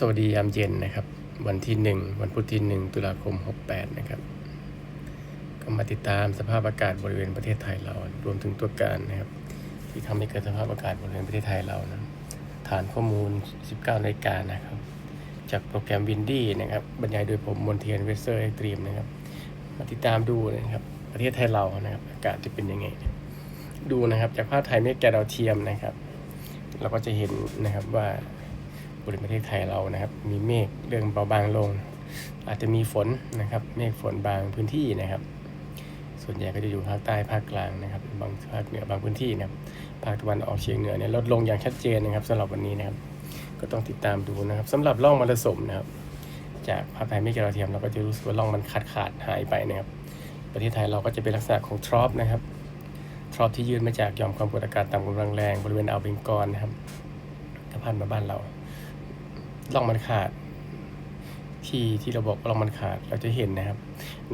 สวัสดียามเย็นนะครับ วันที่หนึ่งวันพุธที่หนึ่งตุลาคม 68 นะครับ ก็มาติดตามสภาพอากาศบริเวณประเทศไทยเรา รวมถึงตัวการนะครับ ที่ทำให้เกิดสภาพอากาศบริเวณประเทศไทยเรานะฐานข้อมูล 19นาฬิกานะครับ จากโปรแกรมวินดี้นะครับ บรรยายโดยผมมนเทียนเวสเซอร์เอ็กตรีมนะครับ มาติดตามดูนะครับ ประเทศไทยเรานะครับ อากาศจะเป็นยังไง ดูนะครับจากภาพถ่ายเมฆแกดาวเทียมนะครับ เราก็จะเห็นนะครับว่า ริเวณประเทศไทยเรานะครับ มีเมฆเรื่องเบาบางลง อาจจะมีฝนนะครับ เมฆฝนบางพื้นที่นะครับ ส่วนใหญ่ก็จะอยู่ภาคใต้ภาคกลางนะครับ บางภาคเหนือบางพื้นที่นะครับ ภาคตะวันออกเฉียงเหนือเนี่ยลดลงอย่างชัดเจนนะครับสำหรับวันนี้นะครับ ก็ต้องติดตามดูนะครับสำหรับร่องมรสุมนะครับ จากภาพถ่ายเมฆแกะดาวเทียมเราก็จะรู้สึกว่าร่องมันขาดขาดหายไปนะครับ ประเทศไทยเราก็จะเป็นลักษณะของทรอปนะครับทรอปที่ยื่นมาจากหย่อมความกดอากาศต่ำกำลังแรงบริเวณอ่าวเบงกอลนะครับก็พัดมาบ้านเรา ล่องมันขาด ที่ที่เราบอกว่าลองมันขาดเราจะเห็นนะครับ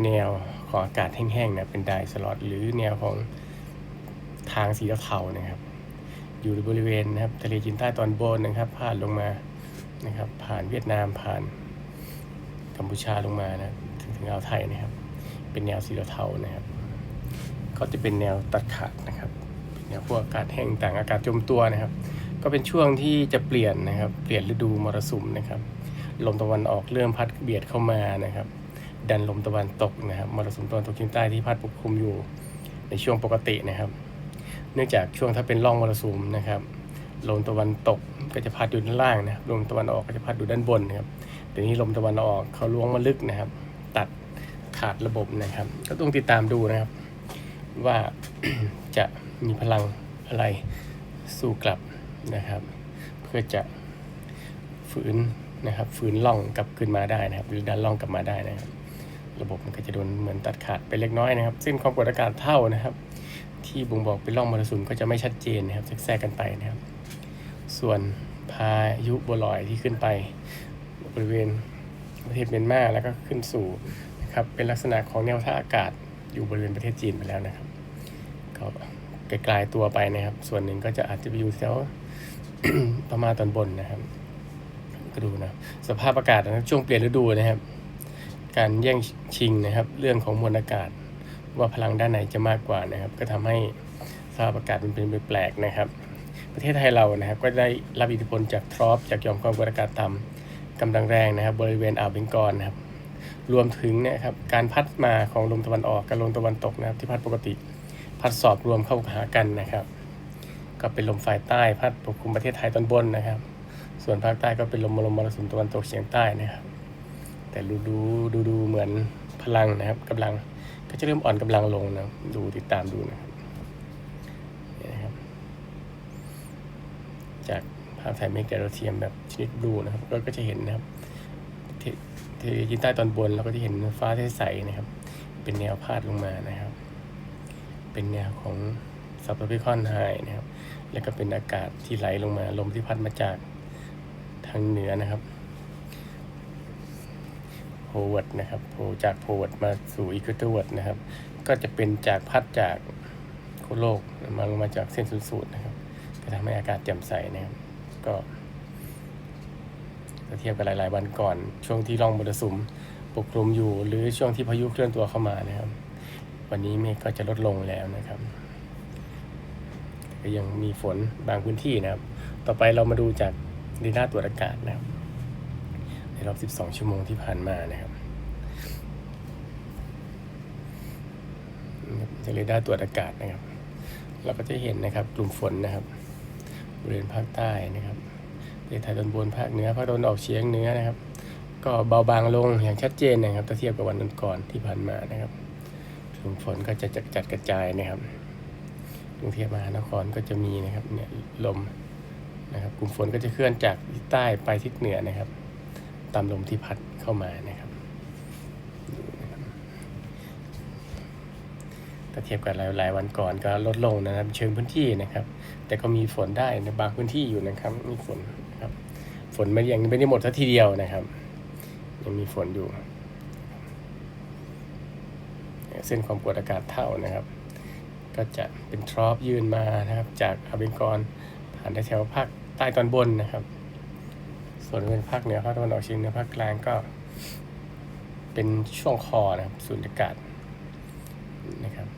แนวของอากาศแห้งๆนะเป็นไดสลอตหรือแนวของทางสีเทาๆนะครับ อยู่ในบริเวณนะครับทะเลจีนใต้ตอนบนนะครับ ผ่านลงมานะครับ ผ่านเวียดนามผ่านกัมพูชาลงมานะถึงถึงอ่าวไทยนะครับ เป็นแนวสีเทาๆนะครับก็จะเป็นแนวตัดขาดนะครับเป็นแนวพวกอากาศแห้งต่างอากาศจมตัวนะครับ ก็เป็นช่วงที่จะเปลี่ยนนะครับ เปลี่ยนฤดูมรสุมนะครับ ลมตะวันออกเริ่มพัดเบียดเข้ามานะครับ ดันลมตะวันตกนะครับมรสุมตะวันตกเฉียงใต้ที่พัดปกคลุมอยู่ในช่วงปกตินะครับ เนื่องจากช่วงถ้าเป็นร่องมรสุมนะครับ ลมตะวันตกก็จะพัดอยู่ด้านล่างนะลมตะวันออกก็จะพัดอยู่ด้านบนนะครับแต่นี้ลมตะวันออกเขาล้วงมาลึกนะครับ ตัดขาดระบบนะครับ ก็ต้องติดตามดูนะครับ ว่าจะมีพลังอะไรสู้กลับ นะครับ เพื่อจะฝืนนะครับฝืนล่องกลับขึ้นมาได้นะครับ หรือดันล่องกลับมาได้นะครับ ระบบมันก็จะโดนเหมือนตัดขาดไปเล็กน้อยนะครับซึ่งความกดอากาศเท่านะครับ ที่บ่งบอกเป็นร่องมรสุมก็จะไม่ชัดเจนนะครับแทรกกันไปนะครับ ส่วนพายุบัวลอยที่ขึ้นไปบริเวณประเทศเมียนมาแล้วก็ขึ้นสู่นะครับเป็นลักษณะของแนวท่าอากาศอยู่บริเวณประเทศจีนไปแล้วนะครับก็ไกลๆตัวไปนะครับ ส่วนหนึ่งก็จะอาจจะไปอยู่แถว พม่าตอนบนนะครับ ก็ดูนะ สภาพอากาศนะครับช่วงเปลี่ยนฤดูนะครับ การแย่งชิงนะครับ เรื่องของมวลอากาศ ว่าพลังด้านไหนจะมากกว่านะครับ ก็ทำให้สภาพอากาศมันเป็นไปแปลกนะครับ ประเทศไทยเรานะครับ ก็ได้รับอิทธิพลจากทรอปจากยอมความกดอากาศต่ำกำลังแรงนะครับ บริเวณอ่าวเบงกอลนะครับ รวมถึงนะครับการพัดมาของลมตะวันออกกับลมตะวันตกนะครับ ที่พัดปกติ พัดสอบรวมเข้าหากันนะครับ ก็เป็นลมฝ่ายใต้พัดปกคลุมประเทศไทยตอนบนนะครับ ส่วนภาคใต้ก็เป็นลมลมมรสุมตะวันตกเฉียงใต้นะครับ แต่ดูดูดูดูเหมือนพลังนะครับกำลังก็จะเริ่มอ่อนกำลังลงนะดูติดตามดูนะครับนี่นะครับ จากภาพถ่ายเมฆแกโรเทียมแบบชนิดบลูนะครับก็ก็จะเห็นนะครับเทเทยินใต้ตอนบนเราก็จะเห็นฟ้าใสๆนะครับ เป็นแนวพาดลงมานะครับ เป็นแนวของซับโทรพิคอนไฮนะครับ แล้วก็เป็นอากาศที่ไหลลงมาลมที่พัดมาจากทางเหนือนะครับโพเวิร์ดนะครับโพจากโพเวิร์ดมาสู่อีควอเตอร์เวิร์ดนะครับ ก็จะเป็นจากพัดจากโคโลกมาลงมาจากเส้นศูนย์สูตรนะครับก็ทำให้อากาศแจ่มใสนะครับ ก็เทียบกับหลาย ๆ วันก่อน ช่วงที่ร่องมรสุมปกคลุมอยู่ หรือช่วงที่พายุเคลื่อนตัวเข้ามานะครับ วันนี้เมฆก็จะลดลงแล้วนะครับ ก็ยังมีฝนบางพื้นที่นะครับ ต่อไปเรามาดูจากดีน่าตรวจอากาศนะครับ ในรอบ 12 ชั่วโมงที่ผ่านมานะครับจากเรดาร์ตรวจอากาศนะครับ เราก็จะเห็นนะครับกลุ่มฝนนะครับบริเวณภาคใต้นะครับประเทศไทยตอนบนภาคเหนือภาคตะวันออกเฉียงเหนือนะครับ ก็เบาบางลงอย่างชัดเจนนะครับถ้าเทียบกับวันก่อนที่ผ่านมานะครับกลุ่มฝนก็จะจัดกระจายนะครับ กรุงเทพมหานครก็จะมีนะครับเนี่ยลมนะครับกลุ่มฝนก็จะเคลื่อนจากทิศใต้ไปทิศเหนือนะครับ ตามลมที่พัดเข้ามานะครับ ถ้าเทียบกับหลายๆวันก่อนก็ลดลงนะครับ เชิงพื้นที่นะครับ แต่ก็มีฝนได้ในบางพื้นที่อยู่นะครับ มีฝนครับ ฝนไม่ยังไม่ได้หมดทัทีเดียวนะครับ ยังมีฝนอยู่ เส้นความกดอากาศเท่านะครับ ก็จะเป็นทรอปยื่นมานะครับ จากอาเบงกอลผ่านแถวภาคใต้ตอนบนนะครับ ส่วนเป็นภาคเหนือภาคตะวันออกเฉียงเหนือภาคกลางก็ เป็นช่วงคอนะครับสูญญากาศนะครับ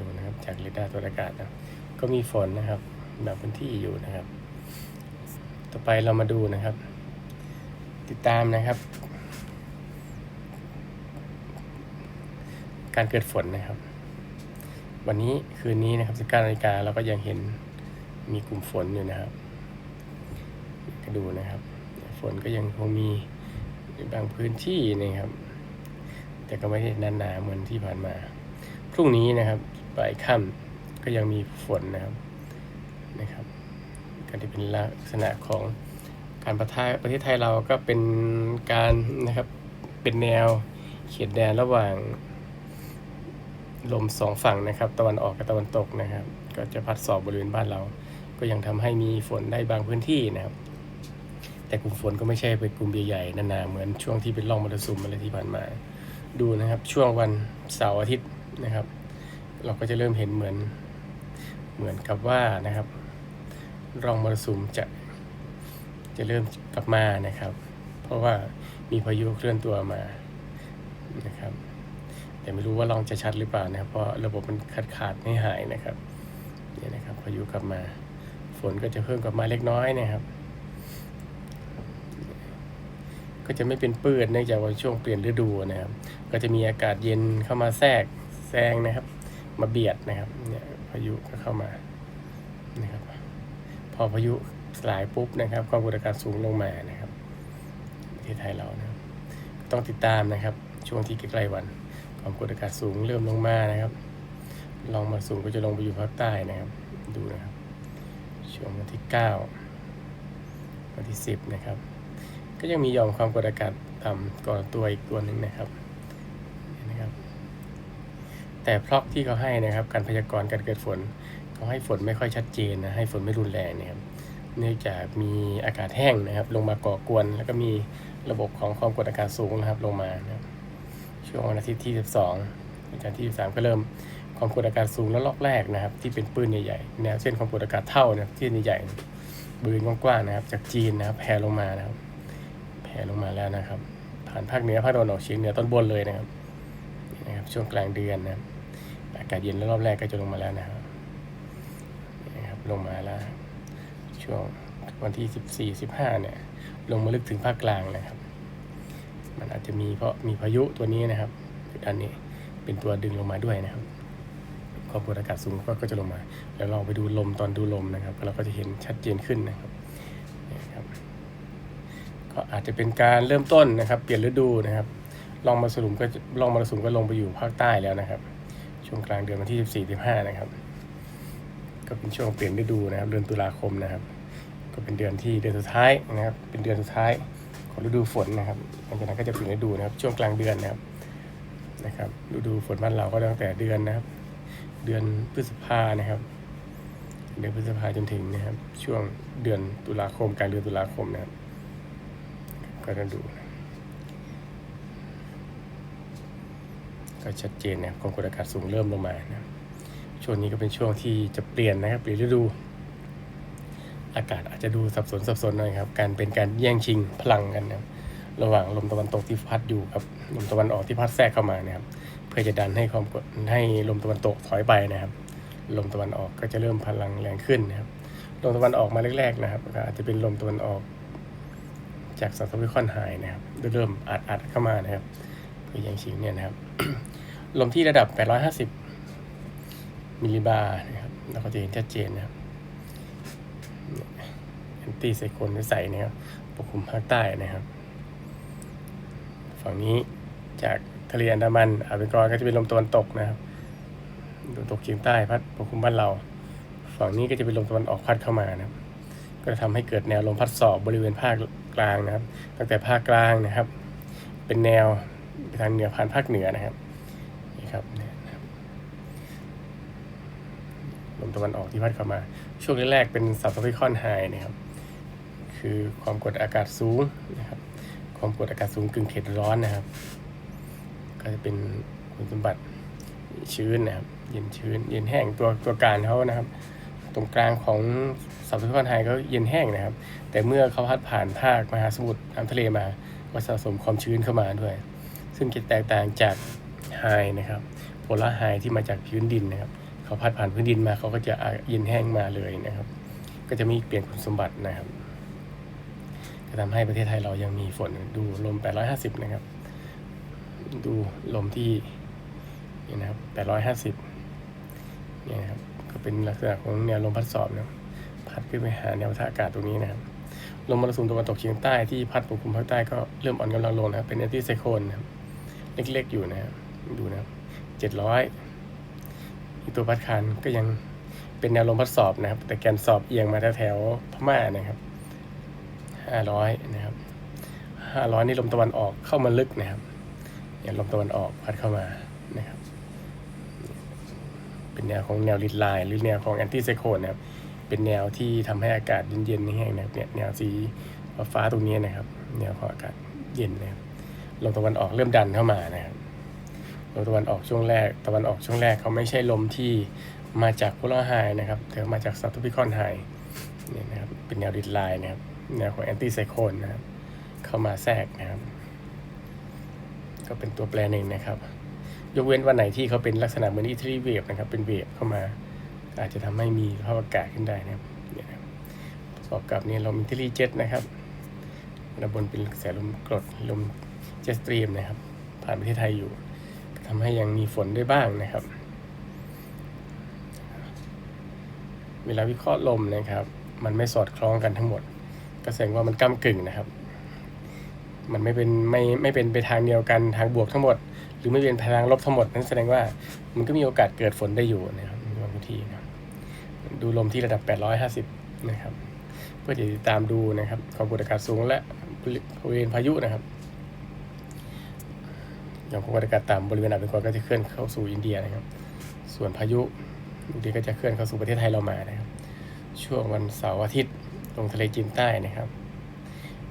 ดูนะครับจากเรดาร์ตรวจอากาศนะก็มีฝนนะครับแบางพื้นที่อยู่นะครับ ต่อไปเรามาดูนะครับ ติดตามนะครับ การเกิดฝนนะครับ วันนี้คืนนี้นะครับ19นาฬิกาเราก็ยังเห็นมีกลุ่มฝนอยู่นะครับ ก็ดูนะครับ ฝนก็ยังคงมีในบางพื้นที่นะครับ แต่ก็ไม่ได้นานหนาเหมือนที่ผ่านมา พรุ่งนี้นะครับบ่ายค่ำก็ยังมีฝนนะครับนะครับก็จะเป็นลักษณะของการประทะประเทศไทยเราก็เป็นการนะครับเป็นแนวเขียนแดนระหว่าง ลมสองฝั่งนะครับ ตะวันออกกับตะวันตกนะครับ ก็จะพัดสอบบริเวณบ้านเรา ก็ยังทำให้มีฝนได้บางพื้นที่นะครับ แต่กลุ่มฝนก็ไม่ใช่เป็นกลุ่มใหญ่ๆนานาๆเหมือนช่วงที่เป็นร่องมรสุมอะไรที่ผ่านมา ดูนะครับ ช่วงวันเสาร์อาทิตย์นะครับ เราก็จะเริ่มเห็นเหมือนเหมือนกับว่านะครับร่องมรสุมจะจะเริ่มกลับมานะครับ เพราะว่ามีพายุเคลื่อนตัวมานะครับ แต่ไม่รู้ว่าลองจะชัดหรือเปล่านะครับ เพราะระบบมันขาดขาดไม่หายนะครับนี่นะครับพายุกลับมา ฝนก็จะเพิ่มกลับมาเล็กน้อยนะครับ ก็จะไม่เป็นปื้ดเนื่องจากว่าช่วงเปลี่ยนฤดูนะครับ ก็จะมีอากาศเย็นเข้ามาแทรกแซงนะครับ มาเบียดนะครับเนี่ยพายุก็เข้ามานะครับ พอพายุสลายปุ๊บนะครับความกดอากาศสูงลงมานะครับประเทศไทยเรานะต้องติดตามนะครับ ช่วงที่ใกล้ๆวัน ความกดอากาศสูงเริ่มลงมานะครับ ลองมาสูงก็จะลงไปอยู่ภาคใต้นะครับ ดูนะครับ ช่วงวันที่ 9 วันที่ 10 นะครับ ก็ยังมียอมความกดอากาศต่ำก่อตัวอีกตัวหนึ่งนะครับนี่นะครับ แต่พล็อกที่เขาให้นะครับ การพยากรณ์การเกิดฝนเขาให้ฝนไม่ค่อยชัดเจนนะให้ฝนไม่รุนแรงนะครับ เนื่องจากมีอากาศแห้งนะครับ ลงมาก่อกวน แล้วก็มีระบบของความกดอากาศสูงนะครับลงมานะครับ ช่วงวันอาทิตย์ที่ 12อาจารย์ที่ 13 ก็เริ่มความกดอากาศสูงแล้วลอกแรกนะครับ ที่เป็นปืนใหญ่ๆแนวเส้นความกดอากาศเท่านะครับที่ใหญ่ๆบืนกว้างๆนะครับ จากจีนนะครับแผ่ลงมานะครับแผ่ลงมาแล้วนะครับ ผ่านภาคเหนือภาคตะวันออกเฉียงเหนือตอนบนเลยนะครับนะครับ ช่วงกลางเดือนนะครับอากาศเย็นแล้วรอบแรกก็จะลงมาแล้วนะครับนี่นะครับลงมาแล้ว ช่วงวันที่ 14 15เนี่ยลงมาลึกถึงภาคกลางนะครับ มันอาจจะมีเพราะมีพายุตัวนี้นะครับอันนี้เป็นตัวดึงลงมาด้วยนะครับความกดอากาศสูงก็ก็จะลงมา แล้วเราไปดูลมตอนดูลมนะครับเราก็จะเห็นชัดเจนขึ้นนะครับนี่ครับ ก็อาจจะเป็นการเริ่มต้นนะครับ เปลี่ยนฤดูนะครับลองมาสรุมก็ลองมาสุมก็ลงไปอยู่ภาคใต้แล้วนะครับ ช่วงกลางเดือนวันที่ 14 15 นะครับ ก็เป็นช่วงเปลี่ยนฤดูนะครับ เดือนตุลาคมนะครับ ก็เป็นเดือนที่เดือนสุดท้ายนะครับ เป็นเดือนสุดท้าย ของฤดูฝนนะครับหลังจากนั้นก็จะเปลี่ยนฤดูนะครับ ช่วงกลางเดือนนะครับนะครับฤดูฝนบ้านเราก็ตั้งแต่เดือนนะครับ เดือนพฤษภานะครับ เดือนพฤษภาจนถึงนะครับ ช่วงเดือนตุลาคมกลางเดือนตุลาคมนะครับ ก็จะดูก็ชัดเจนนะครับความกดอากาศสูงเริ่มลงมานะช่วงนี้ก็เป็นช่วงที่จะเปลี่ยนนะครับเปลี่ยนฤดู อากาศอาจจะดูสับสนสับสนหน่อยครับ การเป็นการแย่งชิงพลังกันนะครับระหว่างลมตะวันตกที่พัดอยู่กับลมตะวันออกที่พัดแทรกเข้ามานะครับ เพื่อจะดันให้ความกดให้ลมตะวันตกถอยไปนะครับ ลมตะวันออกก็จะเริ่มพลังแรงขึ้นนะครับ ลมตะวันออกมาแรกๆนะครับอาจจะเป็นลมตะวันออก จากเซาท์ทวิคอนไฮนะครับเริ่มอัดอัดเข้ามานะครับเพื่อแย่งชิงเนี่ยนะครับ ลมที่ระดับ 850มิลลิบาร์นะครับเราก็จะเห็นชัดเจนนะครับ แอนตี้ไซโคลนใสนะครับปกคลุมภาคใต้นะครับ ฝั่งนี้จากทะเลอันดามันอ่าวเบงกอลก็จะเป็นลมตะวันตกนะครับตะวันตกเฉียงใต้พัดปกคลุมบ้านเรา ฝั่งนี้ก็จะเป็นลมตะวันออกพัดเข้ามานะครับก็จะทำให้เกิดแนวลมพัดสอบบริเวณภาคกลางนะครับ ตั้งแต่ภาคกลางนะครับ เป็นแนวไปทางเหนือผ่านภาคเหนือนะครับนี่ครับลมตะวันออกที่พัดเข้ามา ช่วงแรกๆเป็นสับทวิคอนไฮนะครับ คือความกดอากาศสูงนะครับ ความกดอากาศสูงกึ่งเขตร้อนนะครับ ก็จะเป็นคุณสมบัติชื้นนะครับ เย็นชื้น เย็นแห้งตัวตัวการเขานะครับ ตรงกลางของสับสนไฮก็เย็นแห้งนะครับ แต่เมื่อเขาพัดผ่านภาคมหาสมุทรน้ำทะเลมาก็สะสมความชื้นเข้ามาด้วย ซึ่งจะแตกต่างจากไฮนะครับโพลาร์ไฮที่มาจากพื้นดินนะครับ เขาพัดผ่านพื้นดินมาเขาก็จะเย็นแห้งมาเลยนะครับ ก็จะมีเปลี่ยนคุณสมบัตินะครับ ก็ทำให้ประเทศไทยเรายังมีฝนดูลม 850 นะครับ ดูลมที่นี่นะครับ 850 เนี่ยนะครับ ก็เป็นลักษณะของแนวลมพัดสอบนะพัดขึ้นไปหาแนวท่าอากาศตรงนี้นะครับ ลมมรสุมตะวันตกเฉียงใต้ที่พัดปกคลุมภาคใต้ก็เริ่มอ่อนกำลังลงนะครับ เป็นแอนตี้ไซโคลนนะครับเล็กๆอยู่นะครับ ดูนะครับ700อีกตัวพัดคานก็ยังเป็นแนวลมพัดสอบนะครับ แต่แกนสอบเอียงมาแถวๆพม่านะครับ 500นะครับ500นี่ลมตะวันออกเข้ามาลึกนะครับเนี่ยลมตะวันออกพัดเข้ามานะครับ เป็นแนวของแนวลิดไลน์หรือแนวของแอนตี้ไซโคลนนะครับ เป็นแนวที่ทำให้อากาศเย็นๆแห้งๆนะครับเนี่ยแนวสีฟ้าตรงนี้นะครับ แนวของอากาศเย็นนะครับลมตะวันออกเริ่มดันเข้ามานะครับลมตะวันออกช่วงแรก ตะวันออกช่วงแรกเขาไม่ใช่ลมที่มาจากโพลาร์ไฮนะครับแต่มาจากซับทพิคอนไฮเนี่ยนะครับ เป็นแนวดิดไลน์นะครับ นวของแอนตี้ไซโคลนนะครับ เข้ามาแทรกนะครับ ก็เป็นตัวแปรหนึ่งนะครับ ยกเว้นวันไหนที่เขาเป็นลักษณะเหมือนอิตาลีเวฟนะครับ เป็นเวฟเข้ามา อาจจะทำให้มีภาพอากาศขึ้นได้นะครับเนี่ยนะประกอบกับเนี่ยเรามีอิตาลีเจ็ตนะครับด้านบนเป็นกระแสลมกรดลมเจ็ตสตรีมนะครับ ผ่านประเทศไทยอยู่ก็ทำให้ยังมีฝนได้บ้างนะครับ เวลาวิเคราะห์ลมนะครับ มันไม่สอดคล้องกันทั้งหมด ก็แสดงว่ามันก้ากึ่งนะครับ มันไม่เป็นไม่ไม่เป็นไปทางเดียวกันทางบวกทั้งหมด หรือไม่เป็นทางลบทั้งหมดนั่นแสดงว่ามันก็มีโอกาสเกิดฝนได้อยู่นะครับในบางพื้นที่นะครับดูลมที่ระดับ 850 นะครับ เพื่อที่จะติดตามดูนะครับความกดอากาศสูงและบริเวณพายุนะครับอย่างความกดอากาศต่ำบริเวณอ่าวเบงกอลก็จะเคลื่อนเข้าสู่อินเดียนะครับ ส่วนพายุบางทีก็จะเคลื่อนเข้าสู่ประเทศไทยเรามานะครับ ช่วงวันเสาร์อาทิตย์ ลงทะเลจีนใต้นะครับ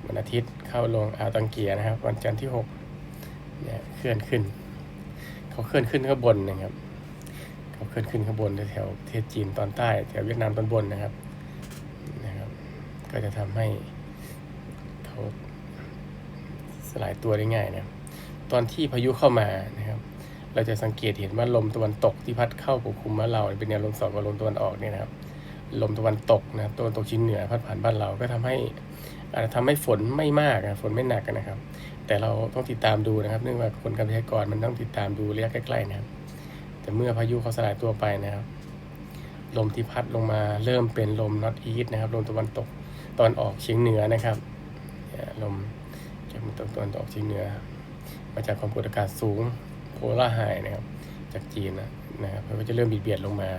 วันอาทิตย์เข้าลงอ่าวตังเกียนะครับ วันจันทร์ที่6เนี่ยเคลื่อนขึ้น เขาเคลื่อนขึ้นข้างบนนะครับ เขาเคลื่อนขึ้นข้างบนแถวประเทศจีนตอนใต้แถวเวียดนามตอนบนนะครับนะครับ ก็จะทำให้เขาสลายตัวได้ง่ายนะตอนที่พายุเข้ามานะครับ เราจะสังเกตเห็นว่าลมตะวันตกที่พัดเข้าปกคลุมบ้าเราเป็นแนวลมสอบกับลมตะวันออกเนี่ยนะครับ ลมตะวันตกนะครับตะวันตกเฉียงเหนือพัดผ่านบ้านเราก็ทำให้อาจจะทำให้ฝนไม่มากนะฝนไม่หนักนะครับ แต่เราต้องติดตามดูนะครับ เนื่องจากคนการพยากรณ์มันต้องติดตามดูระยะใกล้ๆนะครับ แต่เมื่อพายุเขาสลายตัวไปนะครับ ลมที่พัดลงมาเริ่มเป็นลม north east นะครับ ลมตะวันตกตอนออกเฉียงเหนือนะครับลมจากตะวันตกเฉียงเหนือ มาจากความกดอากาศสูงโพลาไฮนะครับ จากจีนนะนะครับมันก็จะเริ่มบีดเบียดลงมา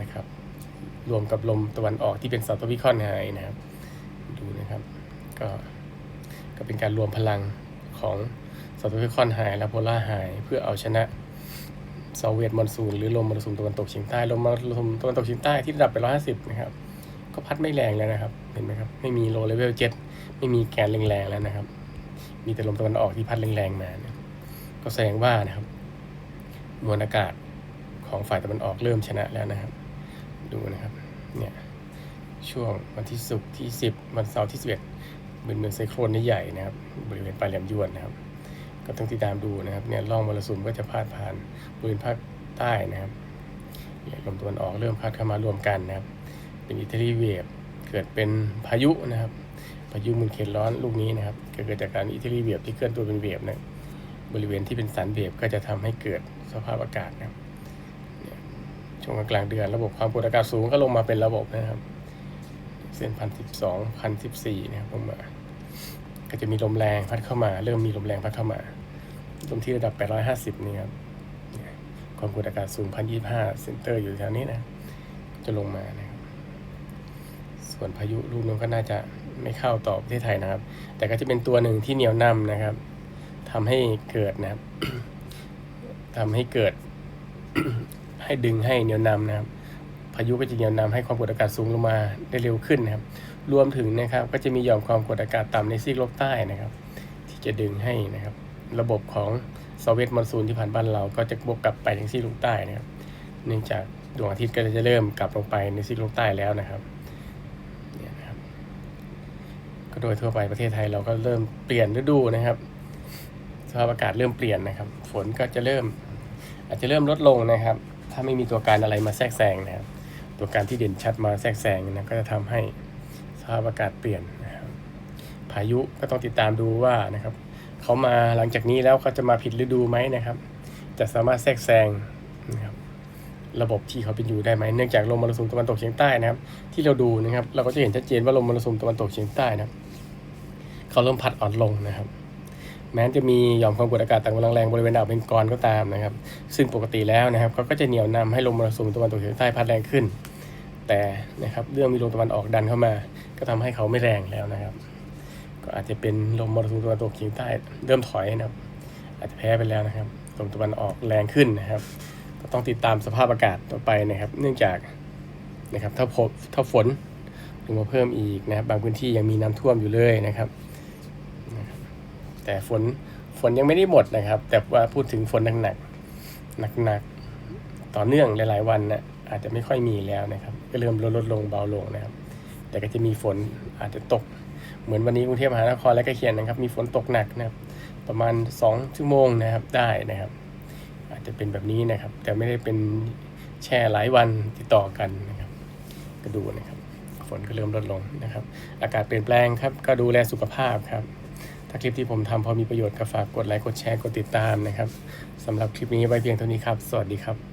นะครับ รวมกับลมตะวันออกที่เป็นเซาท์วิคอนไฮนะครับ ดูนะครับ ก็ก็เป็นการรวมพลังของเซาท์วิคอนไฮและโพล่าไฮเพื่อเอาชนะเซาเวียตมอนซูนหรือลมมรสุมตะวันตกเฉียงใต้ลมมรสุมตะวันตกเฉียงใต้ที่ระดับไป150นะครับก็พัดไม่แรงแล้วนะครับ เห็นไหมครับ ไม่มีโลเลเวลเจ็ดไม่มีแกนแรงๆแล้วนะครับ มีแต่ลมตะวันออกที่พัดแรงๆมานะก็แสดงว่านะครับ มวลอากาศของฝ่ายตะวันออกเริ่มชนะแล้วนะครับ ดูนะครับ เนี่ยช่วงวันที่ศุกร์ที่ 10 วันเสาร์ที่ 11เป็นเมืองไซโครนใหญ่นะครับ บริเวณปลายแหลมยวนนะครับ ก็ต้องติดตามดูนะครับเนี่ยร่องมรสุมก็จะพาดผ่านบริเวณภาคใต้นะครับเนี่ยลมตะวันออกเริ่มพัดเข้ามารวมกันนะครับ เป็นอิตาลีเวฟเกิดเป็นพายุนะครับพายุมุนเขตร้อนลูกนี้นะครับเกิดจากการอิตาลีเวฟที่เคลื่อนตัวเป็นเวฟนะบริเวณที่เป็นสันเวฟก็จะทำให้เกิดสภาพอากาศนะครับ ช่วงกลางเดือนระบบความกดอากาศสูงก็ลงมาเป็นระบบนะครับ เส้นพันสิบสองพันสิบสี่นะครับลงมา ก็จะมีลมแรงพัดเข้ามา เริ่มมีลมแรงพัดเข้ามาลมที่ระดับ850นี่ครับนี่ยความกดอากาศสูง1,025เซนเตอร์อยู่แถวนี้นะ จะลงมานะครับ ส่วนพายุลูกนู้นก็น่าจะไม่เข้าต่อประเทศไทยนะครับ แต่ก็จะเป็นตัวหนึ่งที่เหนียวนำนะครับทำให้เกิดนะครับทำให้เกิด ให้ดึงให้เหนียวนำนะครับพายุก็จะเหนียวนำให้ความกดอากาศสูงลงมาได้เร็วขึ้นนะครับ รวมถึงนะครับก็จะมีหย่อมความกดอากาศต่ำในซีกโลกใต้นะครับ ที่จะดึงให้นะครับ ระบบของเซเวตมอนซูนที่ผ่านบ้านเราก็จะบวกกลับไปยังซีกโลกใต้นะครับ เนื่องจากดวงอาทิตย์ก็จะเริ่มกลับลงไปในซีกโลกใต้แล้วนะครับเนี่ยนะครับ ก็โดยทั่วไปประเทศไทยเราก็เริ่มเปลี่ยนฤดูนะครับ สภาพอากาศเริ่มเปลี่ยนนะครับ ฝนก็จะเริ่ม อาจจะเริ่มลดลงนะครับ ถ้าไม่มีตัวการอะไรมาแทรกแซงนะครับ ตัวการที่เด่นชัดมาแทรกแซงนะก็จะทำให้สภาพอากาศเปลี่ยนนะครับพายุก็ต้องติดตามดูว่านะครับเขามาหลังจากนี้แล้วเขาจะมาผิดฤดูไหมนะครับ จะสามารถแทรกแซงนะครับระบบที่เขาเป็นอยู่ได้ไหมเนื่องจากลมมรสุมตะวันตกเฉียงใต้นะครับ ที่เราดูนะครับ เราก็จะเห็นชัดเจนว่าลมมรสุมตะวันตกเฉียงใต้นะครับเขาเริ่มพัดอ่อนลงนะครับ แม้จะมีหย่อมความกดอากาศต่ำกำลังแรงบริเวณอ่าวเบงกอลก็ตามนะครับ ซึ่งปกติแล้วนะครับเขาก็จะเหนี่ยวนำให้ลมมรสุมตะวันตกเฉียงใต้พัดแรงขึ้น แต่นะครับเรื่องมีลมตะวันออกดันเข้ามา ก็ทำให้เขาไม่แรงแล้วนะครับ ก็อาจจะเป็นลมมรสุมตะวันตกเฉียงใต้เริ่มถอยนะครับ อาจจะแพ้ไปแล้วนะครับลมตะวันออกแรงขึ้นนะครับก็ต้องติดตามสภาพอากาศต่อไปนะครับ เนื่องจากนะครับถ้าพบถ้าฝนลงมาเพิ่มอีกนะครับ บางพื้นที่ยังมีน้ำท่วมอยู่เลยนะครับ แต่ฝนฝนยังไม่ได้หมดนะครับ แต่ว่าพูดถึงฝนหนักๆหนักๆต่อเนื่องหลายๆวันนะอาจจะไม่ค่อยมีแล้วนะครับ ก็เริ่มลดลดลงเบาลงนะครับ แต่ก็จะมีฝนอาจจะตก เหมือนวันนี้กรุงเทพมหานครและใกล้เคียงนะครับ มีฝนตกหนักนะครับ ประมาณ 2 ชั่วโมงนะครับได้นะครับ อาจจะเป็นแบบนี้นะครับ แต่ไม่ได้เป็นแช่หลายวันติดต่อกันนะครับ ก็ดูนะครับ ฝนก็เริ่มลดลงนะครับ อากาศเปลี่ยนแปลงครับ ก็ดูแลสุขภาพครับ ถ้าคลิปที่ผมทำพอมีประโยชน์ก็ฝากกดไลค์กดแชร์กดติดตามนะครับสำหรับคลิปนี้ไว้เพียงเท่านี้ครับ สวัสดีครับ